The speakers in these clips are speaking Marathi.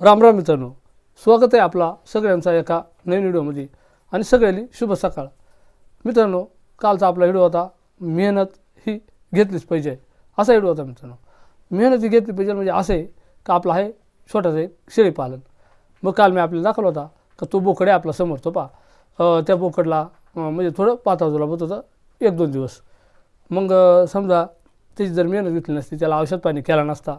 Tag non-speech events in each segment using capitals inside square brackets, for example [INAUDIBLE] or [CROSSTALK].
राम राम मित्रांनो. स्वागत आहे आपला सगळ्यांचा एका नवीन व्हिडिओमध्ये. आणि सगळ्यांनी शुभ सकाळ. मित्रांनो कालचा आपला व्हिडिओ होता मेहनत ही घेतलीच पाहिजे. असा व्हिडिओ होता मित्रांनो. मेहनत ही घेतली पाहिजे म्हणजे असं आहे का आपला आहे छोटासा एक शेळीपालन. मग काल मी आपल्याला दाखवला होता का तो बोकड आहे आपला समोर तो पा त्या बोकडला म्हणजे थोडं पाताजूला होत होतं एक दोन दिवस. मग समजा त्याची जर मेहनत घेतली नसती त्याला औषध पाणी केला नसता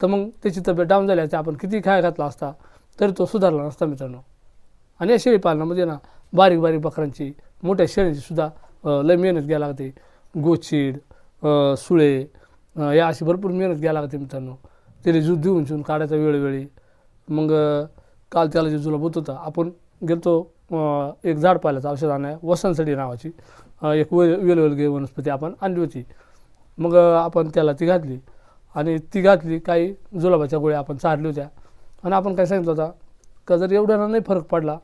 तर मग त्याची तब्येत डाऊन झाली असते. आपण किती खाय घातला असता तरी तो सुधारला नसता मित्रांनो. आणि या शेळीपालनामध्ये ना बारीक बारीक बकरांची मोठ्या शेळ्यांची सुद्धा लय मेहनत घ्यायला लागते. गोचीड सुळे या अशी भरपूर मेहनत घ्यायला लागते मित्रांनो. त्याला जूज देऊन शिवून काढायचा वेळोवेळी. मग काल त्याला जे जुलाब होत होता आपण गेलतो एक झाड पाहिल्याचं औषध आणाय वसंतसडी नावाची. एक वेल वेलवेलगे वनस्पती आपण आणली होती. मग आपण त्याला ती घातली. आणि ती घातली काही जुलाबाच्या गोळ्या आपण चारली होत्या. आणि आपण काय सांगितलं होता का जर एवढ्यानं नाही फरक पडला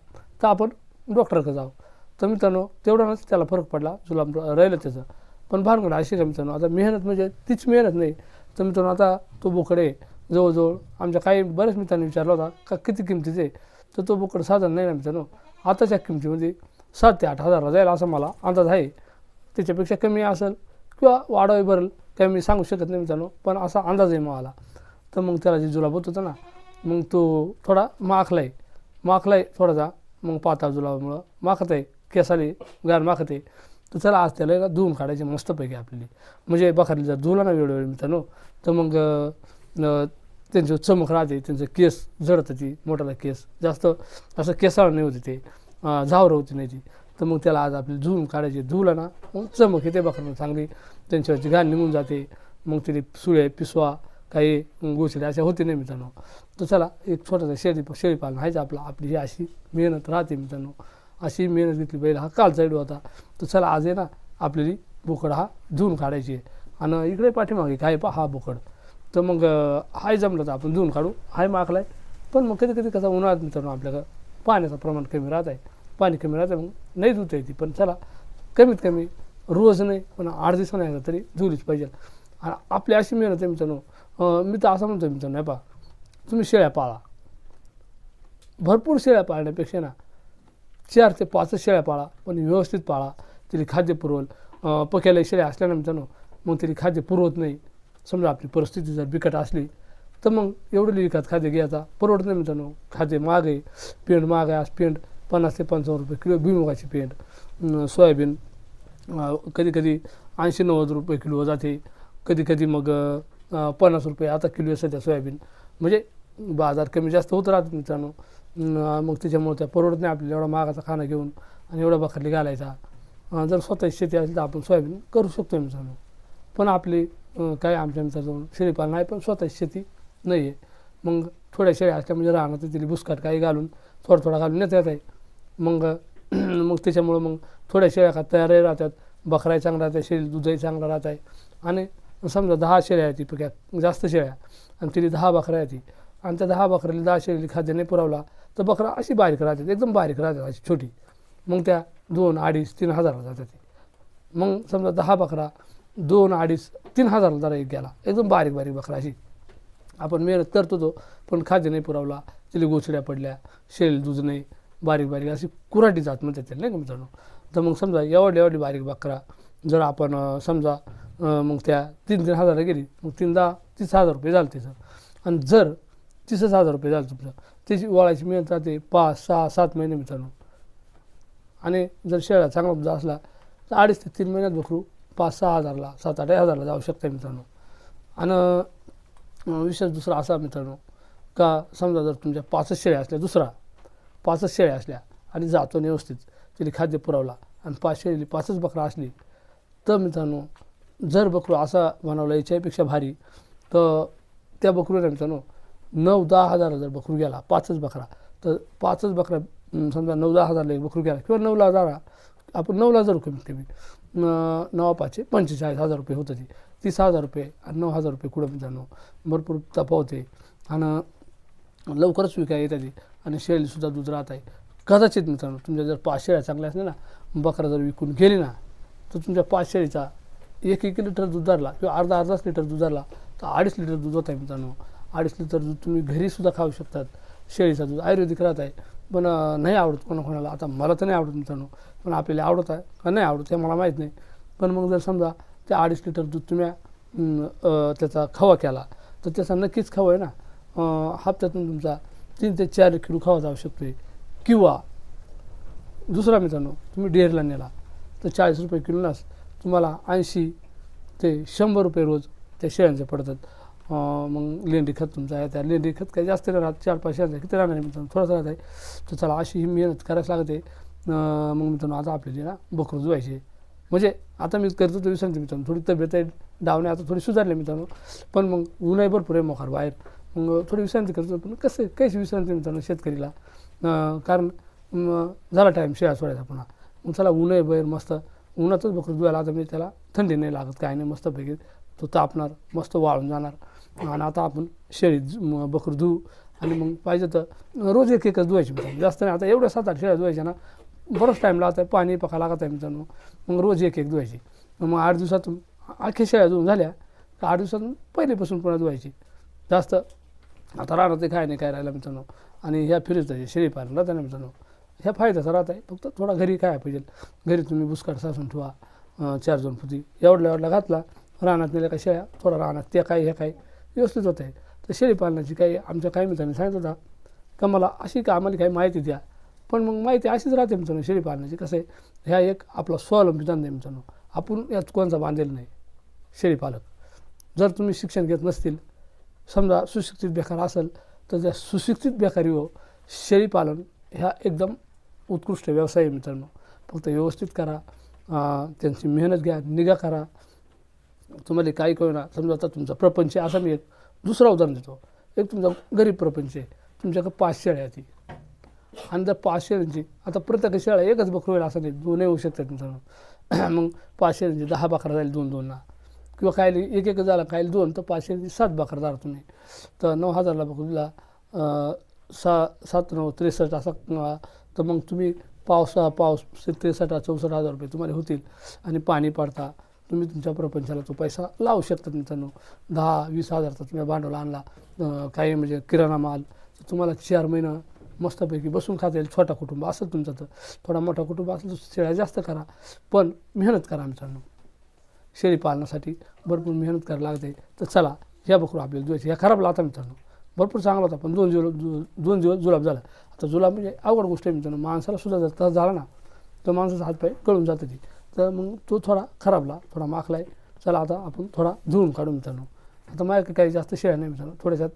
तर आपण डॉक्टरकडे जाऊ तर मित्रांनो तेवढ्यानंच त्याला फरक पडला जुलाब राहिलं त्याचं. पण भानगड अशी का मित्रांनो आता मेहनत म्हणजे तीच मेहनत नाही. तर मित्रांनो आता तो बोकडे जवळजवळ आमच्या काही बऱ्याच मित्रांनी विचारला होता का किती किमतीचे तर तो बोकड साधारण नाही ना मित्रांनो आताच्या किमतीमध्ये म्हणजे सात ते आठ हजारला जाईल असा मला अंदाज आहे. त्याच्यापेक्षा कमी असेल किंवा वाढावी भरेल काही मी सांगू शकत नाही मित्रांनो पण असा अंदाज आहे मला तर मग त्याला जे जुलाब होत होता ना मग तो थोडा माखला आहे माखला आहे थोडासा मग पाता जुलाबामुळं माखत आहे केसाली गार माखत आहे. तर चला आज त्याला ना धुवून काढायचे मस्तपैकी आपल्याला. म्हणजे बखारली जर धुवला ना वेळोवेळी मित्रांनो तर मग त्यांचं चमक राहते त्यांचं केस जडतं ती मोठाला केस. जास्त असं केसाळ नाही होते ते झावर झावरं होती नाही ती. तर मग त्याला आज आपली धुवून काढायची. धुवला ना मग चमक येते बकरांना चांगली त्यांच्यावरची घाण निघून जाते. मग तिथे सुळे पिसवा काही गोष्टी अशा होते नाही मित्रांनो. तर चला एक छोटासा शेळी शेळी पालन आहेच आपला. आपली ही अशी मेहनत राहते मित्रांनो. अशी मेहनत घेतली पाहिजे. हा कालचा व्हिडिओ होता. तर चला आज आहे ना आपली बोकड हा धुवून काढायची आहे. आणि इकडे पाठीमागे काय पा हा बोकड. तर मग हाय जमलं तर आपण धुवून काढू. हाय मागलाय. पण मग कधी कधी कसा उन्हाळ्यात मित्रांनो आपल्याकडं पाण्याचं प्रमाण कमी राहत आहे पाणी कमी राहतं मग नाही धुता येते पण चला कमीत कमी रोज नाही पण आठ दिवसानं एकदा तरी धुलीच पाहिजे. आणि आपली अशी मेहनत आहे मित्रांनो मी तर असं म्हणतो मित्रांनो नाही पहा तुम्ही शेळ्या पाळा. भरपूर शेळ्या पाळण्यापेक्षा ना चार ते पाच शेळ्या पाळा पण व्यवस्थित पाळा. तिला खाद्य पुरवल. पक्याला शेळ्या असल्या ना मित्रांनो मग तिला खाद्य पुरवत नाही. समजा आपली परिस्थिती जर बिकट असली तर मग एवढं विकत खाद्य घ्यायचा परवडत नाही मित्रांनो खाद्य महाग आहे. पेंड महाग आहे आज पेंड पन्नास ते पंचावन्न रुपये किलो भुईमुगाची पेंट सोयाबीन कधी कधी ऐंशी नव्वद रुपये किलो जाते. कधी कधी मग पन्नास रुपये आता किलो आहे सध्या सोयाबीन. म्हणजे बाजार कमी जास्त होत राहतात मित्रांनो. मग त्याच्यामुळे त्या परवडत नाही आपल्याला एवढा महागाचा खाना घेऊन आणि एवढा बखरली घालायचा. जर स्वतःची शेती असेल तर आपण सोयाबीन करू शकतो मित्रांनो. पण आपली काय आमच्या मित्राचं शेळीपालन आहे पण स्वतःची शेती नाही आहे मग थोड्या शेळ्या असल्या म्हणजे राहणार तिथे बुसकाट काही घालून थोडा थोडा घालून येत आहे. मग [CLEARS THROAT] मग त्याच्यामुळं मग थोड्या शेळ्या खात तयारही राहतात बकराही चांगला राहतात शेळी दुधही चांगलं राहत आहे. आणि समजा दहा शेळ्या आहेत पिक्यात जास्त शेळ्या आणि तिथे दहा बकऱ्या आहेत. आणि त्या दहा बकऱ्याला दहा शेळीला खाद्य नाही पुरवला तर बकरा अशी बारीक राहतात एकदम बारीक राहतात अशी छोटी. मग त्या दोन अडीच तीन हजारला जातात ती. मग समजा दहा बकरा दोन अडीच तीन हजारला जरा एक गेला. एकदम बारीक बारीक बकरा अशी. आपण मेहनत करतो तो पण खाद्य नाही पुरवला तिला गोचड्या पडल्या शेळी दूध नाही बारीक बारीक अशी कुराटी जात म्हणतात त्याला नाही का मित्रांनो? तर मग समजा एवढी एवढी बारीक बकरा जर आपण समजा मग त्या तीन तीन हजारला गेली मग तीन दहा तीस हजार रुपये झालं त्याचं. आणि जर तीसच हजार रुपये झालं तुमचं त्याची वळायची मिळत राहते पाच सहा सात महिने मित्रांनो. आणि जर शेळा चांगला तुमचा असला तर अडीच ते तीन महिन्यात बकरू पाच सहा हजारला सात आठ हजारला जाऊ शकते मित्रांनो. आणि विशेष दुसरा असा मित्रांनो का समजा जर तुमच्या पाचच शेळ्या असल्या दुसरा पाचच शेळ्या असल्या आणि जातो व्यवस्थित. तिने खाद्य पुरवला आणि पाच शेळी पाचच बकरा असली. तर मित्रांनो जर बकरू असा बनवला याच्यापेक्षा भारी तर त्या बकरूला मित्रांनो नऊ दहा हजार जर बकरू गेला पाचच बकरा तर पाचच बकरा समजा नऊ दहा हजारला एक बकरू गेला किंवा नऊला हजार आपण नऊला हजार रुपये कमी मी नवा पाचशे पंचेचाळीस हजार रुपये होतं ते. तीस हजार रुपये आणि नऊ हजार रुपये कुठं मित्रांनो भरपूर तपावते आणि लवकरच विकाय येतात आणि शेळीसुद्धा दूध राहत आहे. कदाचित मित्रांनो तुमच्या जर पाच शेळ्या चांगल्या असल्या ना बकरा जर विकून गेली ना तर तुमच्या पाच शेळीचा एक एक लिटर दूध धरला किंवा अर्धा अर्धाच लिटर दूध धरला तर अडीच लिटर दूध होत आहे मित्रांनो. अडीच लिटर दूध तुम्ही घरीसुद्धा खाऊ शकतात. शेळीचा दूध आयुर्वेदिक राहत आहे. पण नाही आवडत कोणा कोणाला. आता मला तर नाही आवडत मित्रांनो. पण आपल्याला आवडत आहे का नाही आवडत हे मला माहीत नाही. पण मग जर समजा ते अडीच लिटर दूध तुम्ही त्याचा खवा केला तर त्याचा नक्कीच खवा आहे ना. हप्त्यातून तुमचा तीन ते चार किलो खावा जाऊ शकतो आहे किंवा दुसरा मित्रांनो तुम्ही डेअरीला नेला तर चाळीस रुपये किलोनाच तुम्हाला ऐंशी ते शंभर रुपये रोज त्या शेळ्यांचे पडतात. मग लेंडी खत तुमचं आहे त्या लेंडी खत काही जास्त नाही राहत चार पाच शेळ्यांचं किती राहणार आहे मित्रांनो? थोडंसं राहत आहे तर चला अशी ही मेहनत करायच लागते. मग मित्रांनो आता आपल्याला ना बकरू जुवायचे म्हणजे आता मी करतो तर विसरते मित्रांनो थोडी तब्येत आहे डावणे आता थोडी सुधारली मित्रांनो. पण मग ऊनही भरपूर आहे मोखार बाहेर. मग थोडी विश्रांती करतो. पण कसं काहीच विश्रांती मित्रांनो शेतकरीला. कारण झाला टाईम शेळ्या सोडायचा पुन्हा. मग चला ऊन आहे बैर मस्त. उन्हातच बकरू धुवायला आता म्हणजे त्याला थंडी नाही लागत काय नाही मस्तपैकी तो तापणार मस्त वाळून जाणार. आणि आता आपण शेळी धु- धुवू. आणि मग पाहिजे तर रोज एक एकच धुवायची मित्रांनो. जास्त नाही आता एवढ्या सात आठ शेळ्या धुवायच्या ना बरंच टाईम लागत आहे पाणी पका लागत आहे मित्रांनो. मग रोज एक एक धुवायची. मग आठ दिवसातून अख्ख्या शेळ्या धुवून झाल्या तर आठ दिवसातून पहिलेपासून पुन्हा धुवायची. जास्त आता राहणार ते काय नाही काय राहिलं मित्रांनो आणि ह्या फिरत शेळी पालन राहते ना मित्रांनो ह्या फायद्याचा राहत आहे फक्त थोडा घरी काय पाहिजे. घरी तुम्ही बुसकाट सासून ठेवा चार दोन फुटी एवढला एवढला घातला रानात नेल्या का शेळ्या थोडा राहणार त्या काय ह्या काय व्यवस्थित होत आहे तर शेळी पालनाची काही आमच्या काही मित्रांनी सांगत होता का मला अशी का आम्हाला काही माहिती द्या. पण मग माहिती अशीच राहते मित्रांनो शेळी पालनाची. कसं आहे ह्या एक आपला स्वावलंबी धंदा आहे मित्रांनो आपण यात कोणचा बांधलेला नाही शेळी पालक. जर तुम्ही शिक्षण घेत नसतील समजा सुशिक्षित बेकार असेल तर त्या सुशिक्षित बेकारीवर शेळीपालन ह्या एकदम उत्कृष्ट व्यवसाय आहे मित्रांनो. फक्त व्यवस्थित करा त्यांची मेहनत घ्या निगा करा. तुम्हाला काही कळणार समजा आता तुमचा प्रपंच आहे, मी एक दुसरा उदाहरण देतो. एक तुमचा गरीब प्रपंच आहे. तुमच्याकडे पाच शेळ्या ती आणि जर पाच शेळ्यांची आता प्रत्येक शेळा एकच बकरू होईल असं नाही. दोनही होऊ शकतात मित्रांनो. [CLEARS THROAT] मग पाच शेळ्यांची दहा बकरा जाईल दोन दोनला. किंवा काय एक एक झाला काय दोन तर पाचशे सात भाकर धरा नाही तर नऊ हजारला बकरीला सा सात नऊ त्रेसष्ट असा तर मग तुम्ही पावसा पाऊस त्रेसष्ट चौसष्ट हजार रुपये तुम्हाला होतील. आणि पाणी पडता तुम्ही तुमच्या प्रपंचाला तो पैसा लावू शकता मित्रांनो. दहा वीस हजारचा तुम्ही भांडवल आणला काही म्हणजे किराणा माल तर तुम्हाला चार महिना मस्तपैकी बसून खाता येईल. छोटा कुटुंब असेल तुमचं तर. थोडा मोठा कुटुंब असेल तर शेळ्या जास्त करा पण मेहनत करा मित्रांनो. शेळी पालनासाठी भरपूर मेहनत करायला लागते. तर चला ह्या बकरू आपल्याला द्यायची ह्या खराब लावता मित्रांनो. भरपूर चांगला होता पण दोन दिवस दोन दिवस जुलाब झाला. आता जुलाब म्हणजे अवघड गोष्ट आहे मित्रांनो. माणसाला सुद्धा जर त्रास झाला ना तर माणसाचा हातपाय गळून जातं ती. तर मग तो थोडा खराबला थोडा माखला आहे चला आता आपण थोडा धुवून काढू मित्रांनो. आता माझ्याकडे काही जास्त शेळ्या नाही मित्रांनो. थोड्याशात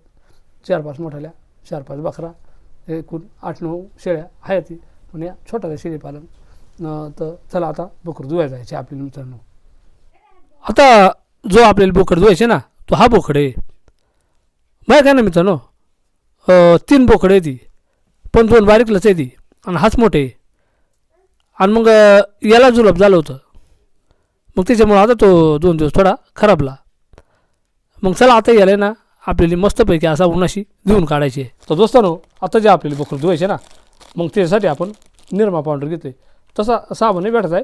चार पाच मोठ्याल्या चार पाच बकरा एकूण आठ नऊ शेळ्या आहेत पण या छोट्याल्या शेळी पालन तर चला आता बकरू धुवायला जायचे आपल्याला मित्रांनो. आता जो आपल्याला बोकड धुवायचे ना तो हा बोकड आहे. माहीत आहे ना मित्रांनो? तीन बोकड आहे ती. पण दोन बारीकलंच आहे ती. आणि हाच मोठे आहे. आणि मग याला जुलाब झालं होतं. मग त्याच्यामुळं आता तो दोन दिवस थोडा खराबला. मग चला आता याला ना आपल्याला मस्तपैकी असा उन्हाशी देऊन काढायची. आहे तर दोस्तानो आता जे आपल्याला बोकड धुवायचे ना मग त्याच्यासाठी आपण निरमा पावडर घेतोय. तसा साबणही भेटत आहे.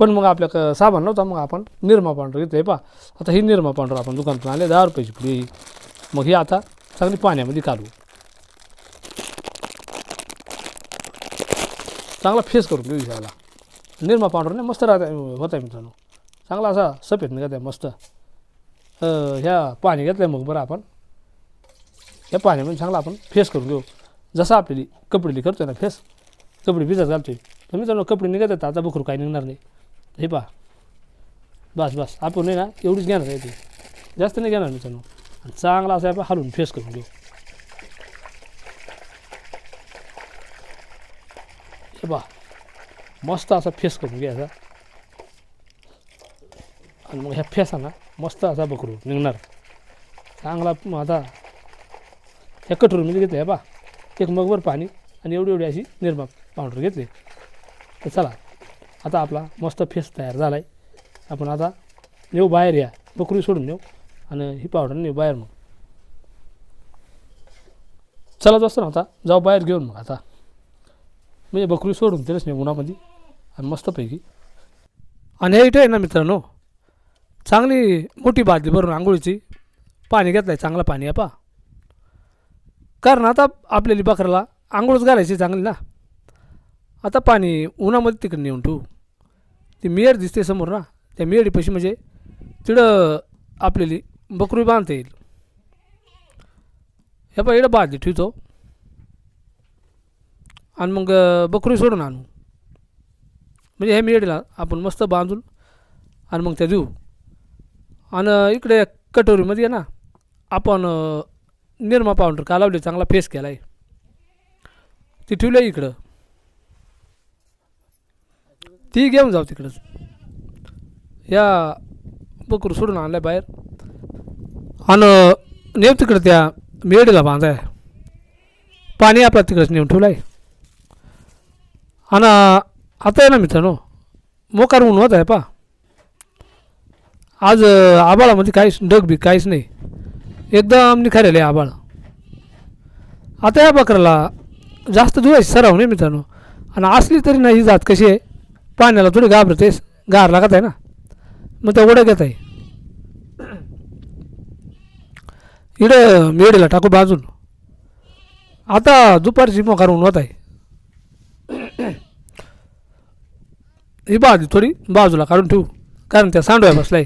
पण मग आपल्या क- साबण नव्हता मग आपण निरमा पावडर आहे पा आता ही निरमा पावडर आपण दुकानातून आले दहा रुपयाची पुढे ही. मग ही आता चांगली पाण्यामध्ये काढू चांगला फेस करून घेऊ याला. निरमा पावडरने मस्त राहत होत आहे मित्रांनो. चांगला असा सफेद निघत आहे मस्त. ह्या पाणी घेतलं आहे मग बरं आपण. ह्या पाण्यामध्ये चांगला आपण फेस करून घेऊ. जसं आपली कपडेली करतोय ना फेस कपडे भिजत घालतोय. तर मित्रांनो कपडे निघत आहेत आता बुखरू काही निघणार नाही. हे पा बस बस. आपण नाही ना एवढीच घेणार आहे ते. जास्त नाही घेणार मित्रांनो. आणि चांगला असं आपण हलवून फेस करून घेऊ. हे पा मस्त असा फेस करून घ्यायचा आणि मग ह्या फेसाना मस्त असा बकरू निघणार. चांगला माझा आता ह्या कटोरीमध्ये घेतलं आहे बा एक मगभर पाणी आणि एवढी एवढी अशी निर्मा पावडर घेतली. तर चला. आता आपला मस्त फेस तयार झाला आहे आपण आता नेऊ बाहेर या. बकरी सोडून नेऊ. आणि ही पावडर नेऊ बाहेर मग. चला असतो ना आता. जाऊ बाहेर घेऊन मग आता. म्हणजे बकरी सोडून तेच नेऊ उन्हामध्ये. आणि मस्तपैकी. आणि हे इथं आहे ना मित्रांनो चांगली मोठी बादली भरून आंघोळीची. पाणी घेतलं आहे चांगलं पाणी आहे पा कारण आता आपल्याला बकऱ्याला आंघोळच घालायची चांगली ना. आता पाणी उन्हामध्ये तिकडे नेऊन ठेवू. ती मियर दिसते समोर ना त्या मियडीपाशी म्हणजे तिकडं आपल्याला बकरी बांधता येईल. हे पा इकडं बांधली ठेवतो. आणि मग बकरी सोडून आणू. म्हणजे हे मेडीला आपण मस्त बांधून आणि मग त्या देऊ. आणि इकडे कटोरीमध्ये आहे ना आपण निर्मा निरमा पावडर कालावली चांगला फेस केला आहे ती ठेवलं आहे इकडं. ती घेऊन जाऊ तिकडंच या बकरू सोडून आणलाय बाहेर. आणि नेऊ तिकडं त्या मेडीला बांधाय. पाणी आपल्या तिकडंच नेऊन ठेवलं आहे आणि आता आहे ना मित्रांनो मोकार ऊन होत आहे पा आज आबाळामध्ये काहीच डग बी काहीच नाही. एकदम निखारेल आहे आबाळ. आता या बकराला जास्त धुवायची सराव नाही मित्रांनो. आणि असली तरी नाही ही जात कशी आहे? पाण्याला थोडी घाबरतेस गार लागत आहे ना. मग त्या ओढ्या घेत आहे. इकडं मेडीला टाकू बाजून आता दुपारची मोकार ऊन होत आहे. ही बाजू थोडी बाजूला काढून ठेवू कारण त्या सांडव्या बसलाय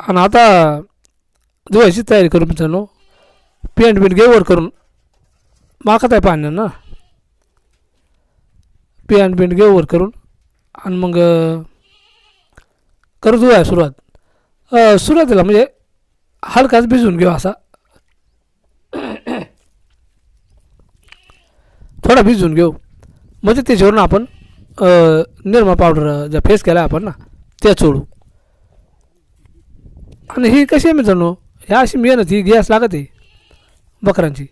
आणि आता धुवायची तयारी करू मित्रांनो पेंट बिंट घेवर करून माकत आहे पाण्यानं. ना बेंड घे वर करून आणि मग अं, करू सुरुवात. सुरुवातीला म्हणजे हलकाच भिजवून घेऊ असा. थोडा भिजवून घेऊ. म्हणजे त्याच्यावरून आपण निरमा पावडर ज्या फेस केला आपण ना त्या चोळू आणि ही कशी आहे मित्रांनो ह्या अशी मेहनत ही गॅस लागत आहे बकरांची.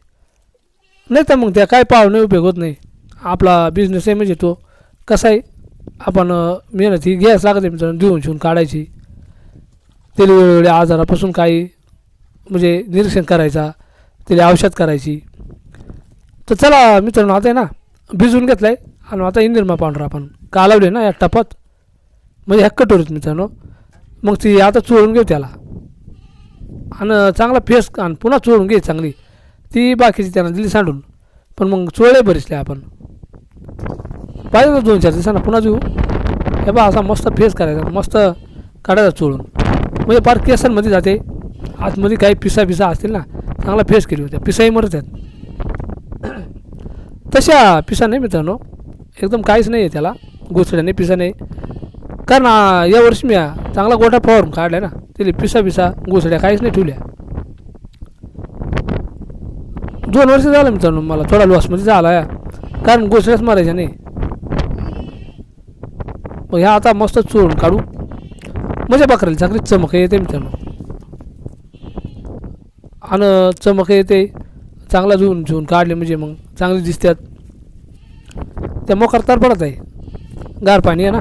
नाही तर मग त्या काय पाहुणे उपयोग होत नाही. आपला बिझनेस आहे म्हणजे तो. कसा आहे? आपण मेहनत ही गॅस लागत आहे मित्रांनो देऊन शिवून काढायची. त्याला वेळोवेळी आजारापासून काही म्हणजे निरीक्षण करायचा त्याला औषध करायची. तर चला मित्रांनो आता आहे ना भिजवून घेतलं आहे आणि आता इंदिरमा पावडर आपण. कालवले ना या टपात म्हणजे ह्या कटोरीत मित्रांनो. मग ती आता चोळून घेऊ त्याला. आणि चांगला फेस आणि पुन्हा चोळून घे चांगली. ती बाकीची त्यांना दिली सांडून. पण मग चोळले बरीचले आपण. पाहिजे ना दोन चार दिवसांना पुन्हा देऊ हे बा असा मस्त फेस करायचा मस्त काढायचा चोळून. म्हणजे फार केसांमध्ये जाते. आतमध्ये काही पिसा पिसा असतील ना चांगला फेस केली होत्या पिसाही मरत आहेत. [CLEARS THROAT] तशा पिसा नाही मित्रांनो. एकदम काहीच नाही आहे त्याला. गोचड्या नाही पिसा नाही. कारण यावर्षी मी चांगला गोठा फवारून काढला ना. त्याला पिसा पिसा गोचड्या काहीच नाही ठेवल्या. दोन वर्ष झालं मित्रांनो मला थोडा लॉसमध्ये झाला या कारण गोचड्याच मारायच्या नाही. मग ह्या आता मस्त चोरून काढू. मजा बकराला चांगली चमक येते मित्रांनो. आणि चमक येते चांगला धुवून धुवून काढले म्हणजे मग चांगली दिसतात. त्या मोकार तर पडत आहे. गार पाणी आहे ना.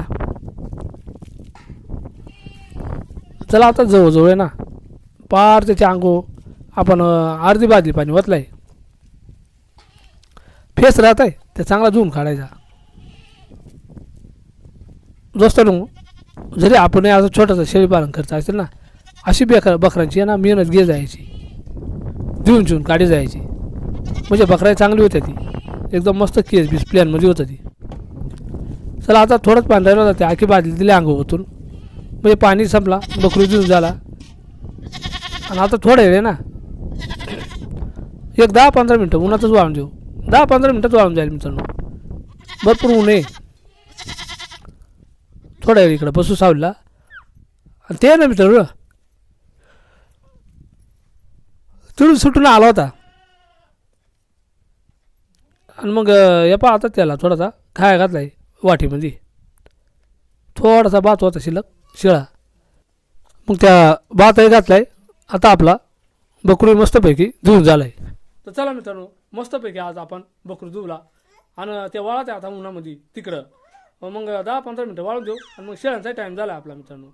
चला आता जवळजवळ आहे ना. पार त्याच्या अंगो आपण अर्धी बादली पाणी ओतलं आहे फेस राहत आहे ते चांगला धुवून काढायचा. दोस्त जरी आपण असं छोटंसं शेळीपालन करत असेल ना अशी बेकार बकरांची आहे ना मेहनत घे जायची. देऊन शिवून काढी जायची. म्हणजे बकरा चांगली होती ती. एकदम मस्त केस बीस प्लॅनमध्ये होतं ती. चला आता थोडंच पाणी राहिलं होतं ते आखी बाजली दिली अंगवतून म्हणजे पाणी संपला बकरी देऊन झाला. आणि आता थोडं वेळ ना एक दहा पंधरा मिनटं उन्हातच वाळून देऊ. दहा पंधरा मिनटात वाळून जाईल मित्रांनो. भरपूर ऊन आहे. थोड्या वेळ इकडं बसू सावलीला. आणि ते ना मित्र तिथून सुटून आला होता. आणि मग या पा आता त्याला थोडासा खाया घातला आहे वाटीमध्ये. थोडासा भात होता शिल्लक शिळा. मग त्या भातही घातला आहे आता आपला बकरू मस्तपैकी धुवून झाला आहे तर चला मित्रांनो मस्तपैकी आज आपण बकरू धुवला आणि ते वाळत आहे आता उन्हामध्ये तिकडं. मग दहा पंधरा मिनटं वाळून देऊ आणि मग शेळ्यांचा टाईम झाला आपला मित्रांनो.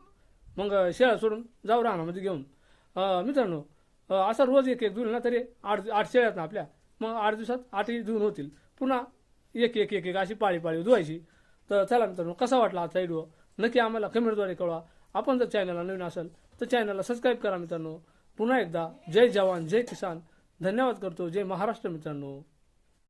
मग शेळ्या सोडून जाऊ रानामध्ये घेऊन. मित्रांनो असा रोज एक एक धुवलं ना तरी आठ आठ शेळ्या आहेत ना आपल्या. मग आठ दिवसात आठही धुवून होतील. पुन्हा एक एक एक एक अशी पाळी पाळी धुवायची. तर चला मित्रांनो कसा वाटला आजचा व्हिडिओ नक्की आम्हाला कमेंटद्वारे कळवा. आपण जर चॅनलला नवीन असेल तर चॅनलला सबस्क्राईब करा मित्रांनो. पुन्हा एकदा जय जवान जय किसान. धन्यवाद करतो. जय महाराष्ट्र मित्रांनो.